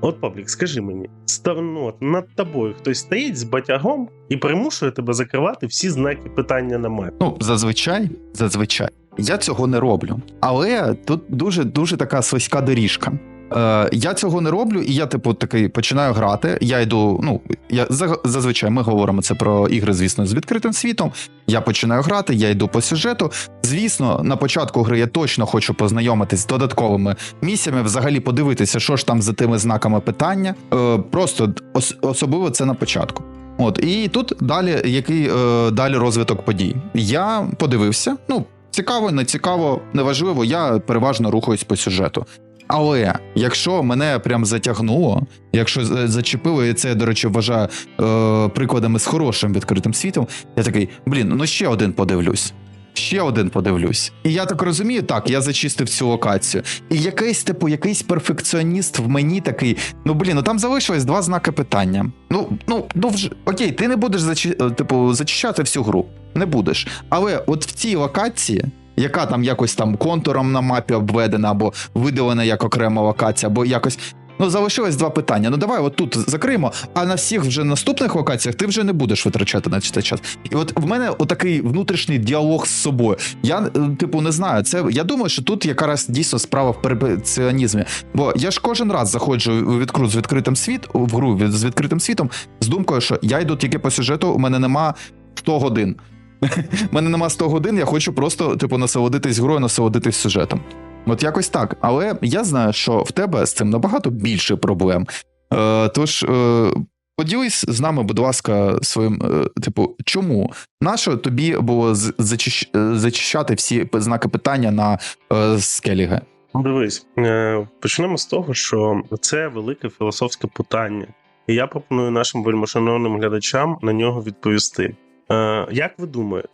От, Павлік, скажи мені, став- ну, над тобою хтось стоїть з батягом і примушує тебе закривати всі знаки питання на мапі. Ну, зазвичай, зазвичай. Я цього не роблю. Але тут дуже дуже така слизька доріжка. Е, я цього не роблю, і я, типу, такий починаю грати. Я йду. Ну, я зазвичай ми говоримо це про ігри, звісно, з відкритим світом. Я починаю грати, я йду по сюжету. Звісно, на початку гри я точно хочу познайомитись з додатковими місіями, взагалі подивитися, що ж там за тими знаками питання. Е, просто ос- особливо це на початку. От і тут далі який е, далі розвиток подій. Я подивився. Ну цікаво, не цікаво, неважливо. Я переважно рухаюсь по сюжету. Але якщо мене прям затягнуло, якщо з- зачепило, і це до речі, вважаю е, прикладами з хорошим відкритим світом, я такий, блін, ну ще один подивлюсь. Ще один подивлюсь. І я так розумію, так, я зачистив цю локацію. І якийсь, типу, якийсь перфекціоніст в мені такий: ну блін, ну там залишилось два знаки питання. Ну, ну, ну вже окей, ти не будеш зачи, е, типу, зачищати всю гру. Не будеш. Але от в цій локації, яка там якось там контуром на мапі обведена, або виділена як окрема локація, або якось. Ну, залишилось два питання. Ну давай от тут закриємо, а на всіх вже наступних локаціях ти вже не будеш витрачати на це час. І от в мене отакий внутрішній діалог з собою. Я е, типу не знаю. Це я думаю, що тут якраз дійсно справа в перфекціонізмі. Бо я ж кожен раз заходжу у відкру з відкритим світ в гру з відкритим світом з думкою, що я йду тільки по сюжету, у мене нема 100 годин. Мене нема 100 годин, я хочу просто, типу, насолодитись грою, насолодитись сюжетом. От якось так. Але я знаю, що в тебе з цим набагато більше проблем. Е, тож. Е, Поділись з нами, будь ласка, своїм, е, типу, чому? Нащо тобі було зачищ- е, зачищати всі знаки питання на е, скеліги? Дивись, е, почнемо з того, що це велике філософське питання, і я пропоную нашим вельмишановним глядачам на нього відповісти. Е, Як ви думаєте,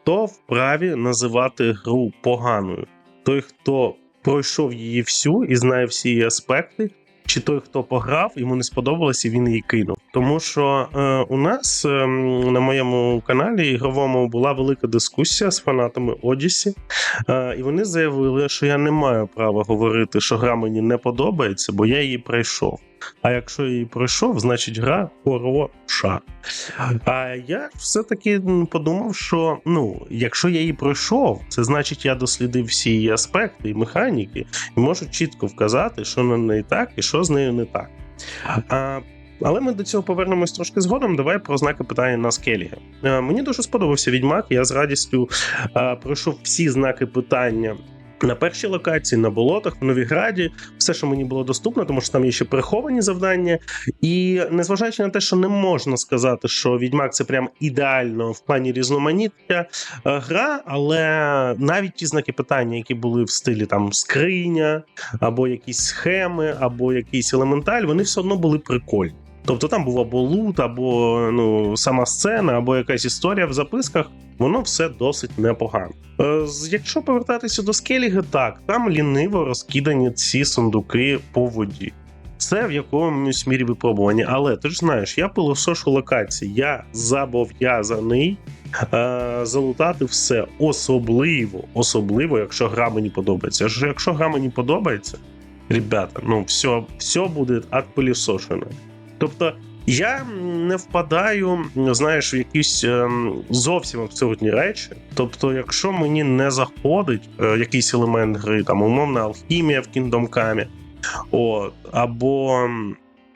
хто вправі називати гру поганою? Той, хто пройшов її всю і знає всі її аспекти, чи той, хто пограв, йому не сподобалось і він її кинув? Тому що е, у нас е, на моєму каналі ігровому була велика дискусія з фанатами Одісі. Е, і вони заявили, що я не маю права говорити, що гра мені не подобається, бо я її пройшов. А якщо її пройшов, значить гра хороша. А я все-таки подумав, що ну, якщо я її пройшов, це значить я дослідив всі її аспекти і механіки, і можу чітко вказати, що на неї так і що з нею не так. А, але ми до цього повернемось трошки згодом. Давай про знаки питання на скеліги. Е, Мені дуже сподобався відьмак. Я з радістю е, пройшов всі знаки питання. На першій локації, на болотах, в Новіграді, все, що мені було доступно, тому що там є ще приховані завдання. І незважаючи на те, що не можна сказати, що відьмак це прям ідеально в плані різноманіття е, гра, але навіть ті знаки питання, які були в стилі там скриня, або якісь схеми, або якийсь елементаль, вони все одно були прикольні. Тобто там був або лут, або ну, сама сцена, або якась історія в записках. Воно все досить непогано. Е, якщо повертатися до скеліги, так там ліниво розкидані ці сундуки по воді. Це в якомусь мірі випробування. Але ти ж знаєш, я пилосошу локації, я зобов'язаний е, залутати все особливо, особливо, якщо гра мені подобається. Якщо гра мені подобається, ребята, ну все, все буде отпилісошено. Тобто я не впадаю, знаєш, в якісь ем, зовсім абсурдні речі. Тобто, якщо мені не заходить е, якийсь елемент гри, там умовна алхімія в Come, от, або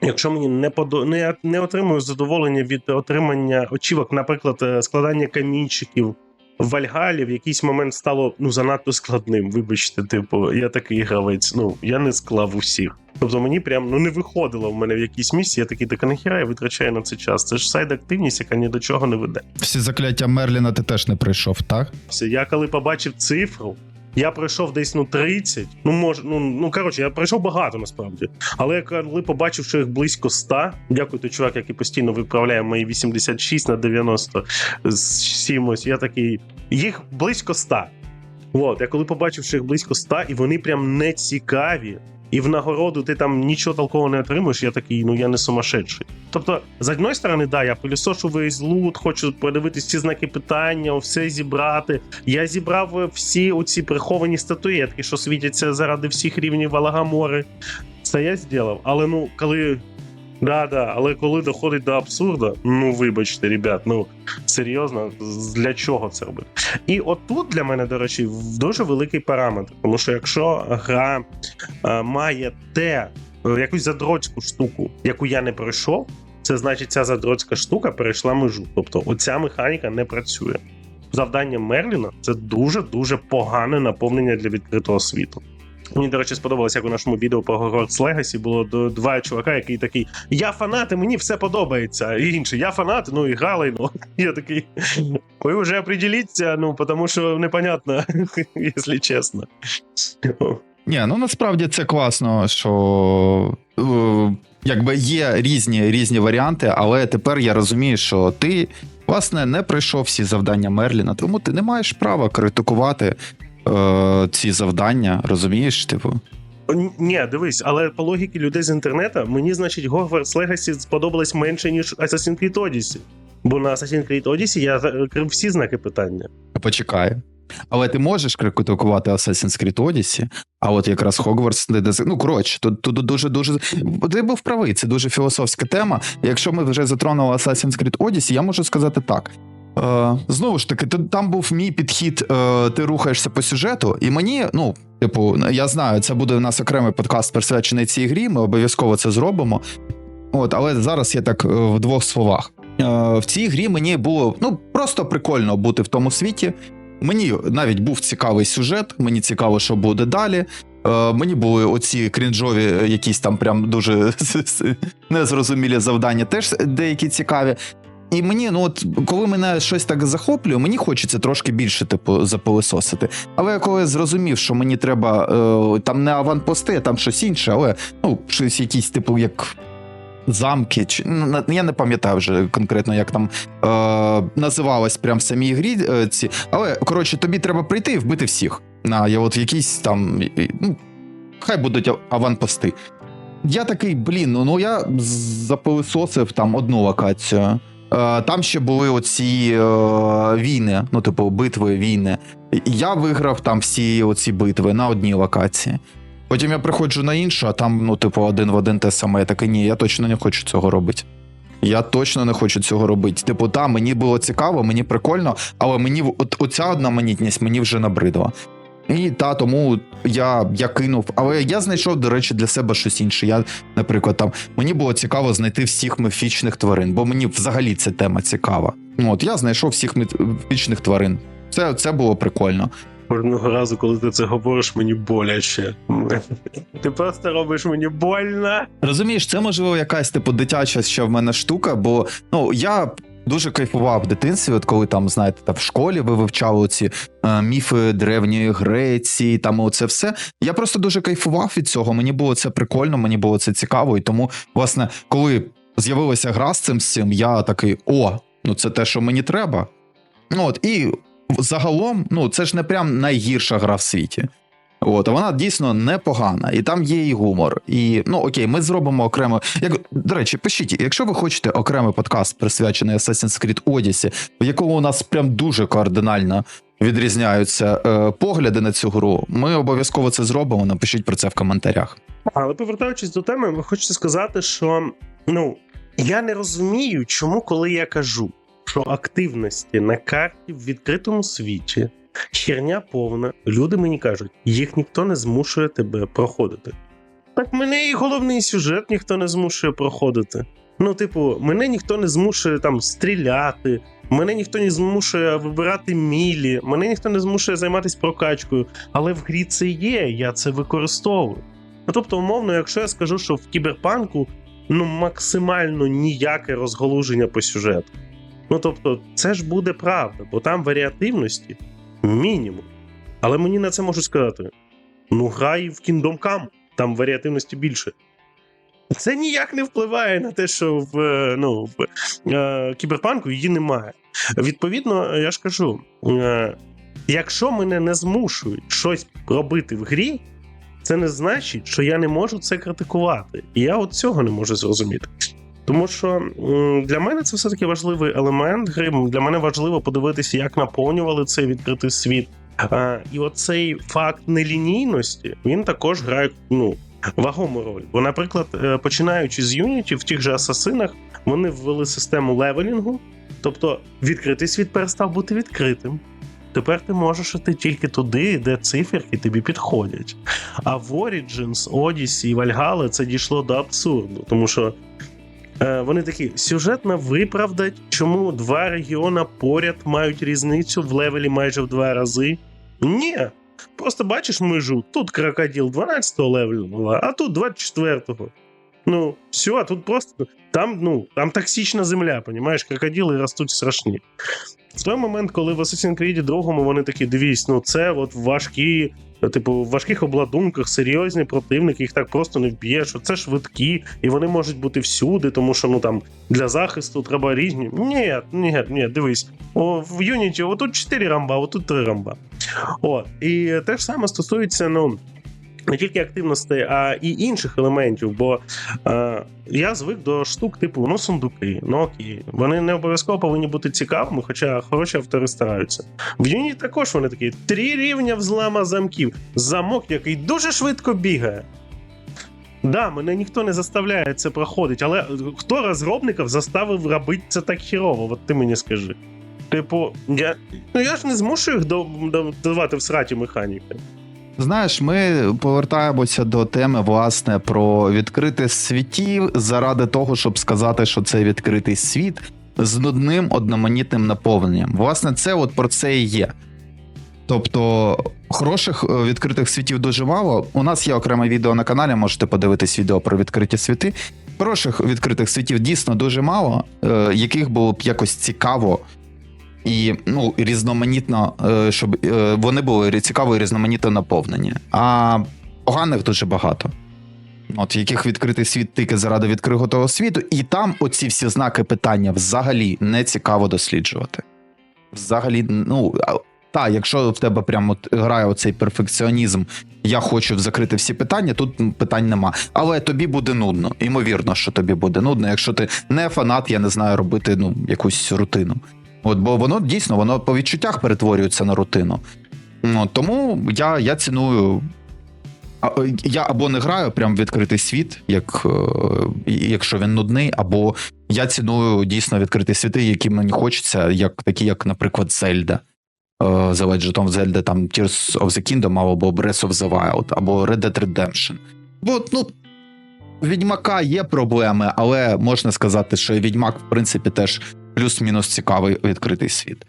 якщо мені не подо... не, не отримую задоволення від отримання очівок, наприклад, е, складання камінчиків. В Вальгалі в якийсь момент стало ну занадто складним. Вибачте, типу, я такий гравець. Ну я не склав усіх. Тобто мені прям ну не виходило в мене в якійсь місці. Я такий, так нахіра я витрачаю на це час. Це ж сайд-активність, яка ні до чого не веде. Всі закляття Мерліна ти теж не прийшов, так? Все, Я коли побачив цифру, я пройшов десь ну 30, ну може, ну ну коротше, я пройшов багато насправді. Але я коли побачив, що їх близько 100, дякую той чувак, який постійно виправляє мої 86 на 90 з чимось, я такий, їх близько 100. От, я коли побачив, що їх близько 100, і вони прям не цікаві. І в нагороду ти там нічого толкового не отримуєш, я такий, ну я не сумасшедший. Тобто, з одної сторони, да, я пилісошу весь лут, хочу подивитись ці знаки питання, все зібрати. Я зібрав всі оці приховані статуетки, що світяться заради всіх рівнів Алагамори. Це я зробив. Але ну, коли. Да, да, але коли доходить до абсурду, ну вибачте, ребят, ну серйозно, для чого це робити? І отут для мене, до речі, дуже великий параметр. Тому що якщо гра е, має те, е, якусь задроцьку штуку, яку я не пройшов, це значить, ця задроцька штука перейшла межу. Тобто, оця механіка не працює. Завдання Мерліна це дуже дуже погане наповнення для відкритого світу. Мені, до речі, сподобалось, як у нашому відео по Hogwarts Legacy було два чувака, який такий: Я фанат, і мені все подобається. І інший, я фанат, ну і грали. Ну я такий. Ви вже определіться, ну тому що непонятно, якщо чесно. Ні, ну насправді це класно, що е, якби є різні різні варіанти, але тепер я розумію, що ти власне не пройшов всі завдання Мерліна, тому ти не маєш права критикувати е, ці завдання, розумієш? Типу, Ні, дивись, але по логіки людей з інтернету, мені, значить, Hogwarts Legacy сподобалось менше, ніж Assassin's Creed Odyssey. Бо на Assassin's Creed Odyssey я закрив всі знаки питання. почекай. Але ти можеш критикувати Assassin's Creed Odyssey, а от якраз Hogwarts не доз- Ну, коротше, тут, тут дуже дуже. Ти був правий, це дуже філософська тема. Якщо ми вже затронули Assassin's Creed Odyssey, я можу сказати так. Е, знову ж таки, там був мій підхід, е, ти рухаєшся по сюжету, і мені, ну, типу, я знаю, це буде у нас окремий подкаст присвячений цій грі, ми обов'язково це зробимо. От, але зараз я так е, в двох словах. Е, в цій грі мені було ну, просто прикольно бути в тому світі. Мені навіть був цікавий сюжет, мені цікаво, що буде далі. Е, мені були оці крінжові, е, якісь там прям дуже незрозумілі завдання, теж деякі цікаві. І мені, ну от коли мене щось так захоплює, мені хочеться трошки більше, типу, запилисосити. Але я коли зрозумів, що мені треба е, там не аванпости, а там щось інше, але ну, щось якісь, типу, як замки, чи ну, я не пам'ятаю вже конкретно, як там е, називалось прям в самій грі е, ці. Але коротше, тобі треба прийти і вбити всіх. На я от якісь там. Ну, хай будуть аванпости. Я такий, блін, ну, ну я запилисосив там одну локацію. Е, Там ще були оці е, війни, ну, типу, битви, війни. Я виграв там всі оці битви на одній локації. Потім я приходжу на іншу, а там, ну, типу, один в один те саме. Я такий, ні, я точно не хочу цього робити. Я точно не хочу цього робити. Типу, та, мені було цікаво, мені прикольно, але мені от, оця одноманітність мені вже набридла. І та тому я, я кинув. Але я знайшов, до речі, для себе щось інше. Я, наприклад, там мені було цікаво знайти всіх міфічних тварин, бо мені взагалі ця тема цікава. Ну, от я знайшов всіх міфічних тварин. Це, це було прикольно. Кожного разу, коли ти це говориш, мені боляче. Ти просто робиш мені больно. Розумієш, це можливо якась типу дитяча ще в мене штука, бо ну я дуже кайфував в дитинстві, от коли там, знаєте, там в школі ви вивчали ці е, міфи древньої Греції, там оце все. Я просто дуже кайфував від цього. Мені було це прикольно, мені було це цікаво. І тому, власне, коли з'явилася гра з цим всім, я такий: о, ну це те, що мені треба. Ну от і загалом, ну це ж не прям найгірша гра в світі. От, вона дійсно непогана, і там є і гумор. І ну окей, ми зробимо окремо. Як до речі, пишіть, якщо ви хочете окремий подкаст присвячений Assassin's Creed Odyssey, в якому у нас прям дуже кардинально відрізняються е, погляди на цю гру, ми обов'язково це зробимо. Напишіть про це в коментарях. Але повертаючись до теми, ви хочете сказати, що ну я не розумію, чому, коли я кажу, що активності на карті в відкритому світі херня повна, люди мені кажуть, їх ніхто не змушує тебе проходити. Так мене і головний сюжет ніхто не змушує проходити. Ну, типу, мене ніхто не змушує там стріляти, мене ніхто не змушує вибирати мілі, мене ніхто не змушує займатися прокачкою. Але в грі це є, я це використовую. Ну, тобто, умовно, якщо я скажу, що в кіберпанку ну максимально ніяке розголуження по сюжету. Ну тобто, це ж буде правда, бо там варіативності мінімум. Але мені на це можуть сказати: ну, грай в Kingdom Come, там варіативності більше. Це ніяк не впливає на те, що в, е, ну, в е, кіберпанку її немає. Відповідно, я ж кажу: е, якщо мене не змушують щось робити в грі, це не значить, що я не можу це критикувати. І я от цього не можу зрозуміти. Тому що для мене це все-таки важливий елемент гри. Для мене важливо подивитися, як наповнювали цей відкритий світ. А, і оцей факт нелінійності він також грає. Ну вагому роль. Бо, наприклад, е, починаючи з Unity, в тих же асасинах вони ввели систему левелінгу, тобто відкритий світ перестав бути відкритим. Тепер ти можеш іти тільки туди, де циферки тобі підходять. А в Origins, Odyssey і Valhalla це дійшло до абсурду, тому що вони такі сюжетно виправдать, чому два регіона поряд мають різницю в левелі майже в два рази. Ні. Просто бачиш межу, тут крокодил 12-го левелу, а тут 24-го. Ну, все, а тут просто там, ну, там токсична земля, понімаєш, крокодили ростуть страшні. В той момент, коли в Assassin's Creed 2 вони такі, дивись, ну це от важкі, типу, в важких обладунках серйозні противники, їх так просто не вб'єш. Це швидкі, і вони можуть бути всюди, тому що ну там для захисту треба різні. Ні, ні, ні, дивись. О, в Unity отут 4 рамба, отут 3 рамба. О, І те ж саме стосується, ну. Не тільки активностей, а і інших елементів, бо е, я звик до штук, типу, ну, сундуки, окей. Вони не обов'язково повинні бути цікавими, хоча хороші автори стараються. В Юні також вони такі: три рівня взлама замків, замок, який дуже швидко бігає. Да, мене ніхто не заставляє це проходити, але хто розробників заставив робити це так хірово? От ти мені скажи. Типу, я, ну я ж не змушую їх давати в сраті механіки. Знаєш, ми повертаємося до теми, власне, про відкритих світів заради того, щоб сказати, що це відкритий світ з нудним одноманітним наповненням. Власне, це от про це і є. Тобто, хороших е, відкритих світів дуже мало. У нас є окреме відео на каналі, можете подивитись відео про відкриті світи. Хороших відкритих світів дійсно дуже мало, е, яких було б якось цікаво і ну, різноманітно, е, щоб е, вони були цікаво і різноманітно наповнені. А поганих дуже багато. От яких відкритий світ тільки заради відкритого світу, і там оці всі знаки питання взагалі не цікаво досліджувати. Взагалі, ну. Та, якщо в тебе прямо грає оцей перфекціонізм, я хочу закрити всі питання, тут питань нема. Але тобі буде нудно. Ймовірно, що тобі буде нудно, якщо ти не фанат, я не знаю, робити ну, якусь рутину. От, бо воно дійсно воно по відчуттях перетворюється на рутину. Ну, тому я, я ціную. Я або не граю прям в відкритий світ, як, е, якщо він нудний, або я ціную дійсно відкриті світи, які мені хочеться, як такі, як, наприклад, Зельда. Legend of там Tears of the Kingdom, або Breath of the Wild, або Red Dead Redemption. Бо, ну, Відьмака є проблеми, але можна сказати, що і Відьмак, в принципі, теж плюс-мінус цікавий відкритий світ.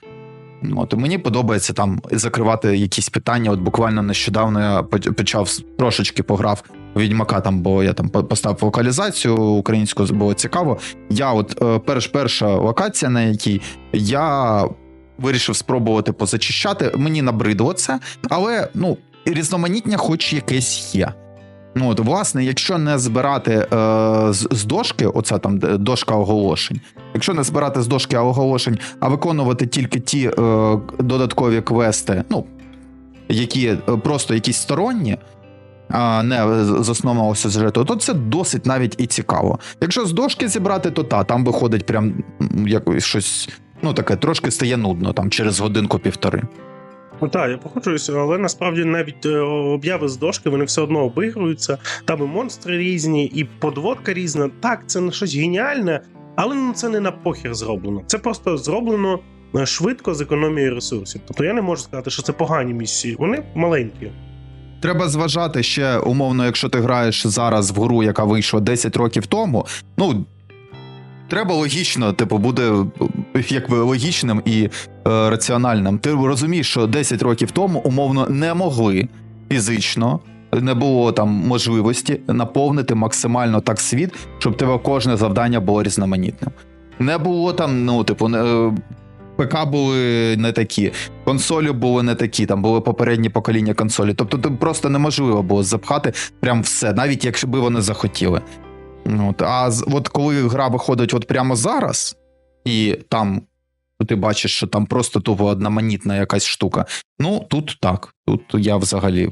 От, мені подобається там закривати якісь питання. От буквально нещодавно я почав трошечки пограв Відьмака, там, бо я там поставив локалізацію українську, було цікаво. Я, от е, перш, перша локація, на якій я вирішив спробувати позачищати. Мені набридло це, але ну, різноманіття хоч якесь є. Ну, от, власне, якщо не збирати е, з, з дошки, оця там дошка оголошень, якщо не збирати з дошки оголошень, а виконувати тільки ті е, додаткові квести, ну, які е, просто якісь сторонні, а не з основного сюжету, то це досить навіть і цікаво. Якщо з дошки зібрати, то та, там виходить прям м, як щось, ну таке, трошки стає нудно, там через годинку-півтори. Ну так, я погоджуюся, але насправді навіть е, обяви з дошки вони все одно обігруються. Там і монстри різні, і подводка різна. Так, це не щось геніальне, але ну, це не на похір зроблено. Це просто зроблено е, швидко з економією ресурсів. Тобто я не можу сказати, що це погані місії. Вони маленькі. Треба зважати ще, умовно, якщо ти граєш зараз в гру, яка вийшла 10 років тому, ну. Треба логічно, типу, буде якби логічним і е, раціональним. Ти розумієш, що 10 років тому умовно не могли фізично, не було там можливості наповнити максимально так світ, щоб тебе кожне завдання було різноманітним. Не було там, ну, типу, не, е, ПК були не такі, консолі були не такі, там були попередні покоління консолі. Тобто просто неможливо було запхати прям все, навіть якщо би вони захотіли. От, а от коли гра виходить от прямо зараз, і там ти бачиш, що там просто тупо одноманітна якась штука. Ну тут так. Тут я взагалі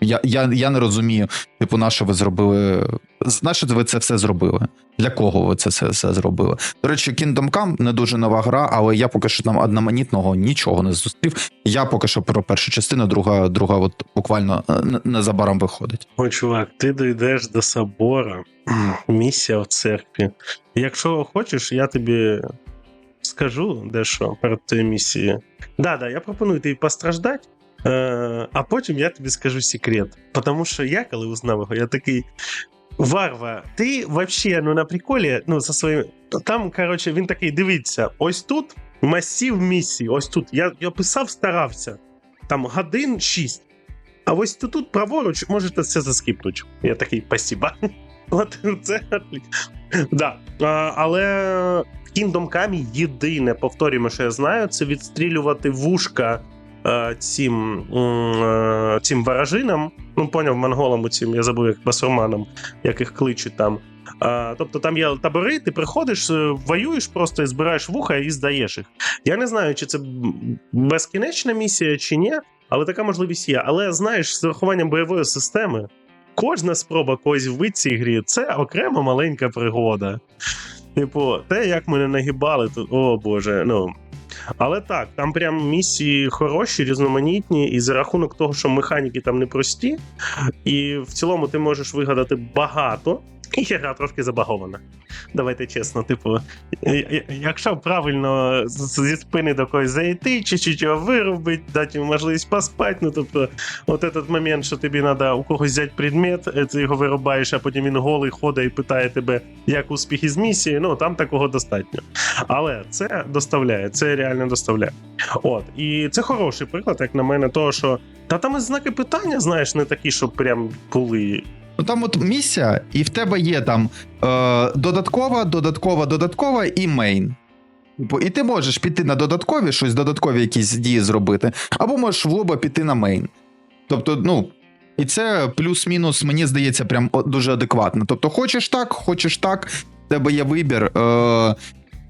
Я, я, я не розумію, типу, на що ви зробили. На ви це все зробили? Для кого ви це все, все зробили? До речі, Kingdom Come не дуже нова гра, але я поки що там одноманітного нічого не зустрів. Я поки що про першу частину, друга, друга от буквально е, незабаром виходить. Ой, чувак, ти дійдеш до собора, місія в церкві. Якщо хочеш, я тобі скажу дещо перед тією місією. Да, да, я пропоную тобі постраждати, е, а потім я тобі скажу секрет. Тому що я, коли узнав його, я такий. Варва, ти вообще ну на приколі, ну за своїм. Там, коротше, він такий: дивіться, ось тут масів місій, ось тут. Я, я писав, старався. Там годин 6. А ось тут, тут праворуч можете все заскіпнути. Я такий, спасіба. От це. Да. А, але Kingdom Come єдине, повторюємо, що я знаю, це відстрілювати вушка цим, е, цим варажинам. Ну, поняв, монголам цим, я забув, як басурманам, як їх кличуть там. А, тобто там є табори, ти приходиш, е, воюєш просто і збираєш вуха і здаєш їх. Я не знаю, чи це безкінечна місія, чи ні, але така можливість є. Але знаєш, з урахуванням бойової системи, кожна спроба когось вбити в цій грі це окрема маленька пригода. Типу, те, як мене нагибали, то о боже, ну. Але так, там прям місії хороші, різноманітні, і за рахунок того, що механіки там непрості, і в цілому ти можеш вигадати багато, і гра трошки забагована. Давайте чесно, типу, якщо правильно зі спини до когось зайти, чи чуть його вирубить, дати йому можливість поспати, ну тобто, от этот момент, що тобі треба у когось взяти предмет, е, ти його вирубаєш, а потім він голий ходить і питає тебе, як успіхи з місії, ну там такого достатньо. Але це доставляє, це реально доставляє. От, і це хороший приклад, як на мене, того, що та там і знаки питання, знаєш, не такі, щоб прям були. Ну там от місія, і в тебе є там е, додаткова, додаткова, додаткова і мейн. Бо- І ти можеш піти на додаткові, щось додаткові якісь дії зробити, або можеш в лоба піти на мейн. Тобто, ну. І це плюс-мінус, мені здається, прям дуже адекватно. Тобто, хочеш так, хочеш так, в тебе є вибір. Е,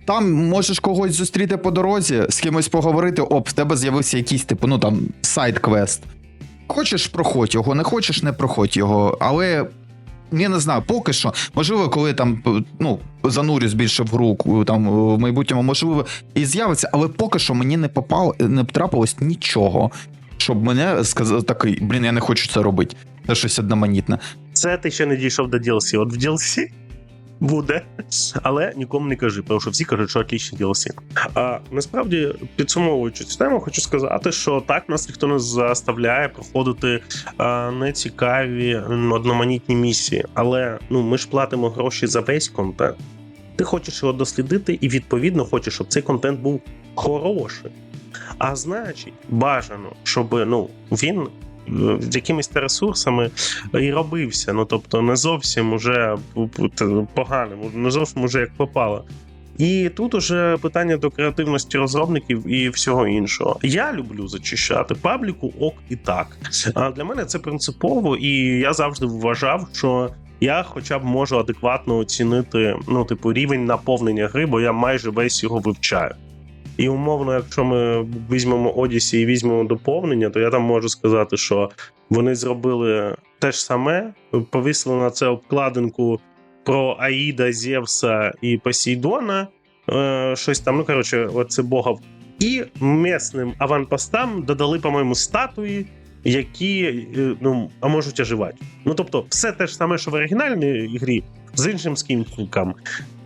там можеш когось зустріти по дорозі, з кимось поговорити, оп, в тебе з'явився якийсь типу, ну там сайд-квест. Хочеш, проходь його, не хочеш, не проходь його. Але я не знаю, поки що, можливо, коли там ну, занурюсь більше в гру, там в майбутньому, можливо, і з'явиться, але поки що мені не попало, не трапилось нічого, щоб мене сказав такий, блін, я не хочу це робити. Це щось одноманітне. Це ти ще не дійшов до DLC. От в DLC буде, але нікому не кажи, тому що всі кажуть, що отлічні DLC. А насправді, підсумовуючи цю тему, хочу сказати, що так нас ніхто не заставляє проходити а, нецікаві одноманітні місії. Але ну ми ж платимо гроші за весь контент. Ти хочеш його дослідити, і відповідно хочеш, щоб цей контент був хороший. А значить, бажано, щоб ну він з якимись ресурсами і робився. Ну тобто, не зовсім уже поганим, не зовсім уже як попало. І тут уже питання до креативності розробників і всього іншого. Я люблю зачищати пабліку ок і так. А для мене це принципово, і я завжди вважав, що я хоча б можу адекватно оцінити ну, типу, рівень наповнення гри, бо я майже весь його вивчаю. І умовно, якщо ми візьмемо Одісі і візьмемо доповнення, то я там можу сказати, що вони зробили те ж саме, повісили на це обкладинку про Аїда, Зевса і Посейдона. Е, щось там, ну коротше, оце бога. І місним аванпостам додали, по-моєму, статуї, які е, ну, а можуть оживати. Ну тобто, все те ж саме, що в оригінальній грі, з іншим скінком.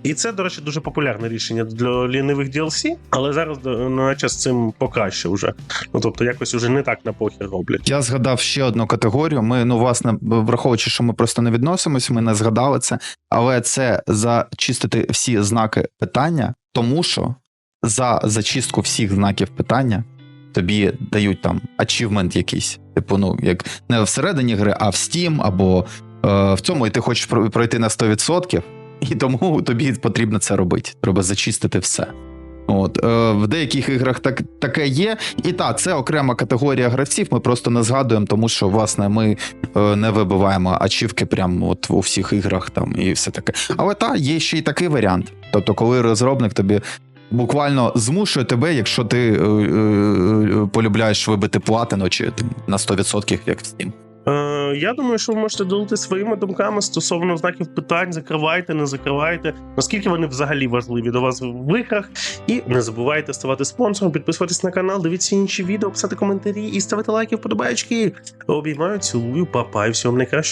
І це, до речі, дуже популярне рішення для лінивих DLC, але зараз до- наче з цим покраще вже. Ну тобто, якось уже не так на похер роблять. Я згадав ще одну категорію. Ми, ну, власне, враховуючи, що ми просто не відносимося, ми не згадали це, але це зачистити всі знаки питання, тому що за зачистку всіх знаків питання тобі дають там ачівмент якийсь. Типу, ну, як не всередині гри, а в Steam, або е, в цьому, і ти хочеш пройти на 100%, і тому тобі потрібно це робити. Треба зачистити все. От, е, в деяких іграх так, таке є. І так, це окрема категорія гравців. Ми просто не згадуємо, тому що власне ми е, не вибиваємо ачівки прямо от у всіх іграх там і все таке. Але так, є ще й такий варіант. Тобто, коли розробник тобі буквально змушує тебе, якщо ти е, е, е, полюбляєш вибити платину чи на 100%, як в Steam. Е, я думаю, що ви можете долити своїми думками стосовно знаків питань, закривайте, не закривайте, наскільки вони взагалі важливі до вас в іграх. І не забувайте ставати спонсором, підписуватись на канал, дивіться інші відео, писати коментарі і ставити лайки, вподобайки. Обіймаю, цілую, папа і всього найкращого.